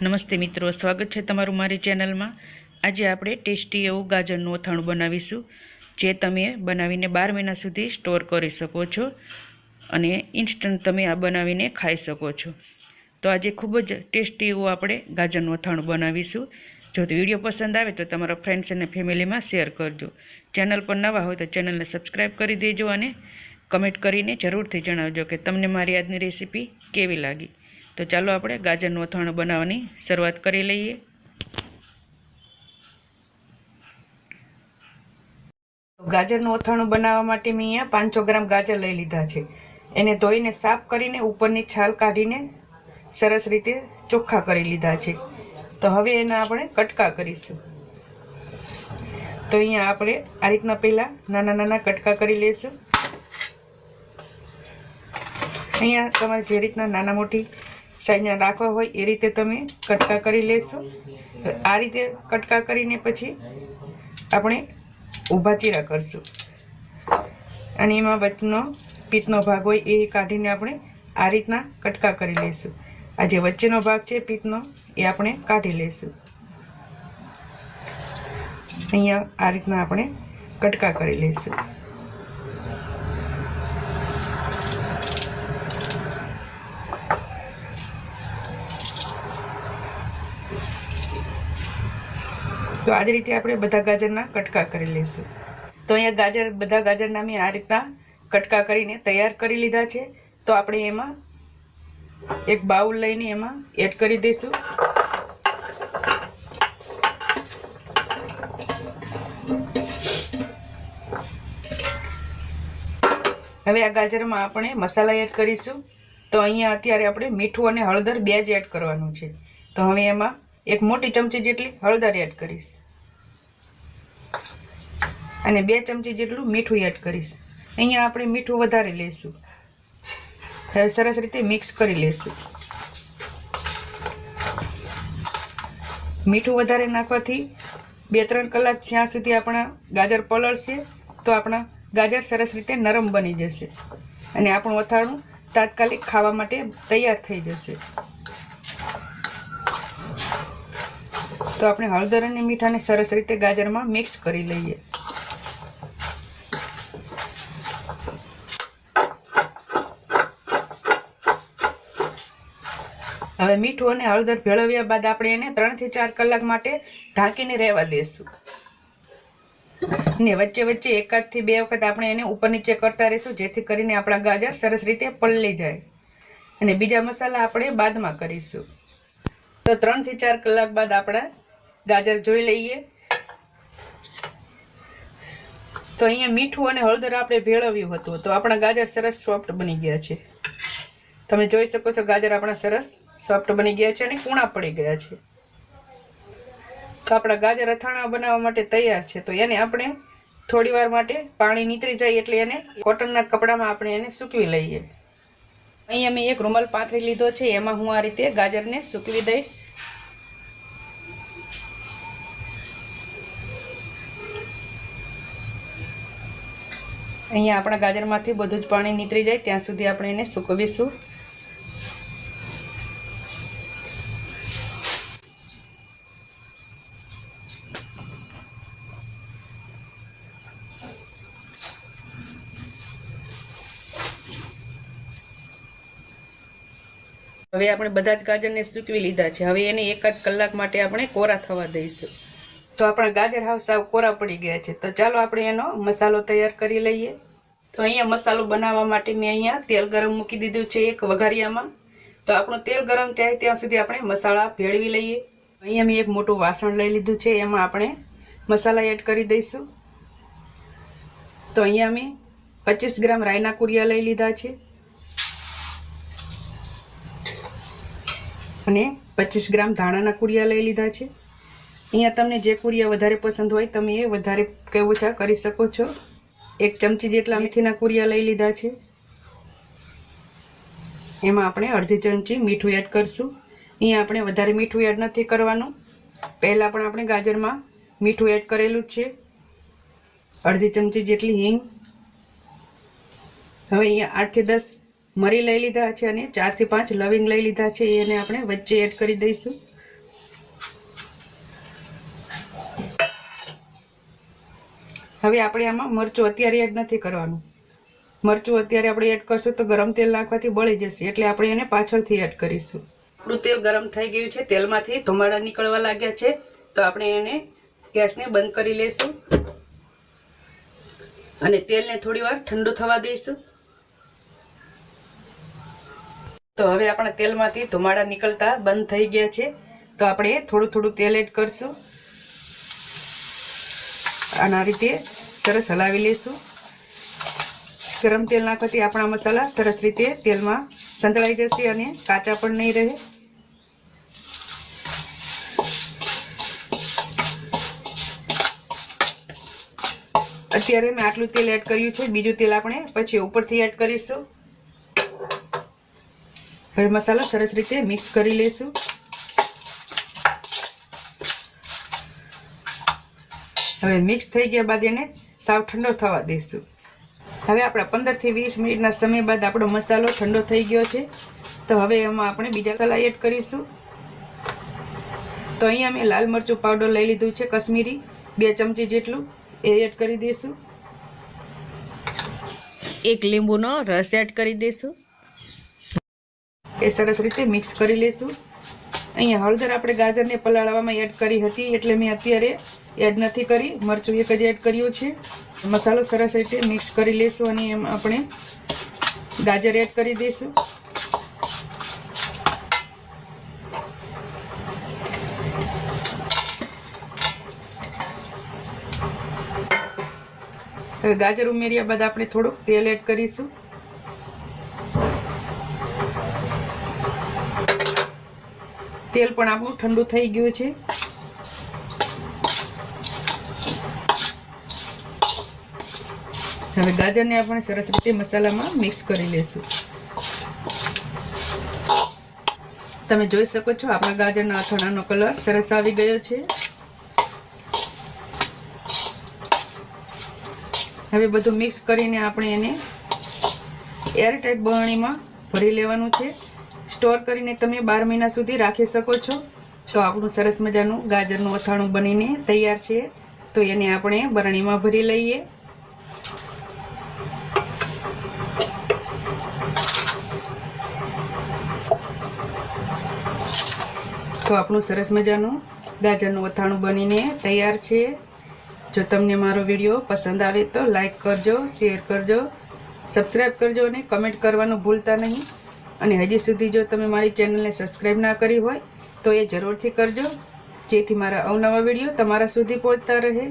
નમસ્તે મિત્રો, સ્વાગત છે તમારું મારી ચેનલમાં. આજે આપણે ટેસ્ટી એવું ગાજરનું અથાણું બનાવીશું, જે તમે બનાવીને બાર મહિના સુધી સ્ટોર કરી શકો છો અને ઇન્સ્ટન્ટ તમે આ બનાવીને ખાઈ શકો છો. તો આજે ખૂબ જ ટેસ્ટી એવું આપણે ગાજરનું અથાણું બનાવીશું. જો વીડિયો પસંદ આવે તો તમારા ફ્રેન્ડ્સ અને ફેમિલીમાં શેર કરજો. ચેનલ પર નવા હોય તો ચેનલને સબસ્ક્રાઈબ કરી દેજો અને કમેન્ટ કરીને જરૂરથી જણાવજો કે તમને મારી આજની રેસીપી કેવી લાગી. તો ચાલો આપણે ગાજરનું અથાણું બનાવવાની શરૂઆત કરી લઈએ. ગાજરનું અથાણું બનાવવા માટે મેં અહીંયા પાંચસો ગ્રામ ગાજર લઈ લીધા છે. એને ધોઈને સાફ કરીને ઉપરની છાલ કાઢીને સરસ રીતે ચોખ્ખા કરી લીધા છે. તો હવે એના આપણે કટકા કરીશું. તો અહીંયા આપણે આ રીતના પહેલાં નાના નાના કટકા કરી લઈશું. અહીંયા તમારે જે રીતના નાના મોટી સાઈઝના રાખવા હોય એ રીતે તમે કટકા કરી લેશો. આ રીતે કટકા કરીને પછી આપણે ઊભા ચીરા કરશું. અને એમાં વચ્ચેનો પિત્તનો ભાગ હોય એ કાઢીને આપણે આ રીતના કટકા કરી લઈશું આ જે વચ્ચેનો ભાગ છે પિત્તનો એ આપણે કાઢી લઈશું અહીંયા આ રીતના આપણે કટકા કરી લઈશું તો આ જ રીતે આપણે બધા ગાજરના કટકા કરી લઈશું. તો અહીંયા ગાજર, બધા ગાજરના મેં આ રીતના કટકા કરીને તૈયાર કરી લીધા છે. તો આપણે એમાં એક બાઉલ લઈને એમાં એડ કરી દઈશું. હવે આ ગાજરમાં આપણે મસાલા એડ કરીશું. તો અહીંયા અત્યારે આપણે મીઠું અને હળદર બે જ એડ કરવાનું છે. તો હવે એમાં એક મોટી ચમચી જેટલી હળદર એડ કરીશ. અને બે ચમચી જેટલું મીઠું એડ કરીશ. અહીંયા આપણે મીઠું વધારે લઈશું હવે સરસ રીતે મિક્સ કરી લઈશું મીઠું વધારે નાખવાથી બે ત્રણ કલાક જ્યાં સુધી આપણા ગાજર પલળશે, તો આપણા ગાજર સરસ રીતે નરમ બની જશે. અને આપણું અથાણું તાત્કાલિક ખાવા માટે તૈયાર થઈ જશે. તો આપણે હળદર અને મીઠાને સરસ રીતે ગાજરમાં મિક્સ કરી લઈએ. હવે મીઠું અને હળદર ભેળવ્યા બાદ આપણે એને ત્રણથી ચાર કલાક માટે ઢાંકીને રહેવા દઈશું ને વચ્ચે વચ્ચે એકાદથી બે વખત આપણે એને ઉપર નીચે કરતા રહીશું, જેથી કરીને આપણા ગાજર સરસ રીતે પલળી જાય. અને બીજા મસાલા આપણે બાદમાં કરીશું. તો ત્રણથી ચાર કલાક બાદ આપણા ગાજર જોઈ લઈએ. તો અહીંયા મીઠું અને હળદર આપણે ભેળવ્યું હતું. તો આપણા ગાજર સરસ સોફ્ટ બની ગયા છે. તમે જોઈ શકો છો ગાજર આપણા સરસ સોફ્ટ બની ગયા છે અને કૂણા પડી ગયા છે. તો આપણા ગાજર અથાણા બનાવવા માટે તૈયાર છે. તો એને આપણે થોડી વાર માટે પાણી નીતરી જાય એટલે એને કોટનના કપડામાં આપણે એને સૂકવી લઈએ. અહીંયા મેં એક રૂમાલ પાથરી લીધો છે. એમાં હું આ રીતે ગાજરને સૂકવી દઈશ. અહીંયા આપણા ગાજરમાંથી બધું જ પાણી નીતરી જાય. ત્યાં સુધી આપણે એને સૂકવીશું. હવે આપણે બધા જ ગાજરને સૂકવી લીધા છે. હવે એને એકાદ કલાક માટે આપણે કોરા થવા દઈશું. તો આપણા ગાજર હાવ સાવ કોરા પડી ગયા છે. તો ચાલો આપણે એનો મસાલો તૈયાર કરી લઈએ. તો અહીંયા મસાલો બનાવવા માટે મેં અહીંયા તેલ ગરમ મૂકી દીધું છે એક વઘારિયામાં. તો આપણું તેલ ગરમ થાય ત્યાં સુધી આપણે મસાલા ભેળવી લઈએ. અહીંયા મેં એક મોટું વાસણ લઈ લીધું છે. એમાં આપણે મસાલા એડ કરી દઈશું. તો અહીંયા મેં પચીસ ગ્રામ રાયના કુરિયા લઈ લીધા છે. અને પચીસ ગ્રામ ધાણાના કુરિયા લઈ લીધા છે. અહીંયા તમને જે કુરિયા વધારે પસંદ હોય તમે એ વધારે કે ઓછા કરી શકો છો. એક ચમચી જેટલા મેથીના કુરિયા લઈ લીધા છે. એમાં આપણે અડધી ચમચી મીઠું એડ કરશું. અહીંયા આપણે વધારે મીઠું એડ નથી કરવાનું. પહેલાં પણ આપણે ગાજરમાં મીઠું એડ કરેલું છે. અડધી ચમચી જેટલી હિંગ. હવે અહીંયા આઠથી દસ મરી લઈ લીધા છે અને ચારથી પાંચ લવિંગ લઈ લીધા છે, એને આપણે વચ્ચે એડ કરી દઈશું. હવે આપણે આમાં મરચું અત્યારે એડ નથી કરવાનું. મરચું અત્યારે આપણે એડ કરશું તો ગરમ તેલ નાખવાથી બળી જશે, એટલે આપણે એને પાછળથી એડ કરીશું. આપણું તેલ ગરમ થઈ ગયું છે, તેલમાંથી ધુમાડા નીકળવા લાગ્યા છે, તો આપણે એને ગેસને બંધ કરી લઈશું અને તેલને થોડીવાર ઠંડુ થવા દઈશું. તો હવે આપણા તેલમાંથી ધુમાડા નીકળતા બંધ થઈ ગયા છે. તો આપણે થોડું થોડું તેલ એડ કરશું. આના રીતે સરસ હલાવી લઈશું ગરમ તેલ નાખવાથી આપણા મસાલા સરસ રીતે તેલમાં સંતળાઈ જશે અને કાચા પણ નહીં રહે. અત્યારે મેં આટલું તેલ એડ કર્યું છે. બીજું તેલ આપણે પછી ઉપરથી એડ કરીશું. હવે મસાલો સરસ રીતે મિક્સ કરી લઈશું. હવે મિક્સ થઈ ગયા બાદ એને સાવ ઠંડો થવા દઈશું. હવે આપણા પંદરથી વીસ મિનિટના સમય બાદ આપણો મસાલો ઠંડો થઈ ગયો છે. તો હવે એમાં આપણે બીજા મસાલા એડ કરીશું. તો અહીંયા મેં લાલ મરચું પાવડર લઈ લીધું છે, કશ્મીરી, બે ચમચી જેટલું. એ એડ કરી દઈશું. એક લીંબુનો રસ એડ કરી દઈશું. એ સરસ રીતે મિક્સ કરી લઈશું અહીંયા હળદર આપણે ગાજરને પલાળવામાં એડ કરી હતી એટલે મેં અત્યારે એડ નથી કરી. મરચું એક જ એડ કર્યું છે. મસાલો સરસ રીતે મિક્સ કરી લઈશું અને એમાં આપણે ગાજર એડ કરી દઈશું. હવે ગાજર ઉમેર્યા બાદ આપણે થોડુંક તેલ એડ કરીશું. તેલ પણ આપણું ઠંડુ થઈ ગયું છે. હવે ગાજરને આપણે સરસ રીતે મસાલામાં મિક્સ કરી લઈશું તમે જોઈ શકો છો આપણા ગાજરના અથાણાનો કલર સરસ આવી ગયો છે. હવે બધું મિક્સ કરીને આપણે એને એરટાઈટ બરણીમાં ભરી લેવાનું છે. સ્ટોર કરીને તમે બાર મહિના સુધી રાખી શકો છો. તો આપણું સરસ મજાનું ગાજરનું અથાણું બનીને તૈયાર છે. તો એને આપણે બરણીમાં ભરી લઈએ. તો આપણું સરસ મજાનું ગાજરનું અથાણું બનીને તૈયાર છે. જો તમને મારો વીડિયો પસંદ આવે તો લાઈક કરજો, શેર કરજો સબસ્ક્રાઈબ કરજો અને કમેન્ટ કરવાનું ભૂલતા નહીં. અને હજી સુધી જો તમે મારી ચેનલને સબસ્ક્રાઈબ ના કરી હોય, તો એ જરૂરથી કરજો. જેથી મારા અવનવા વીડિયો તમારા સુધી પહોંચતા રહે.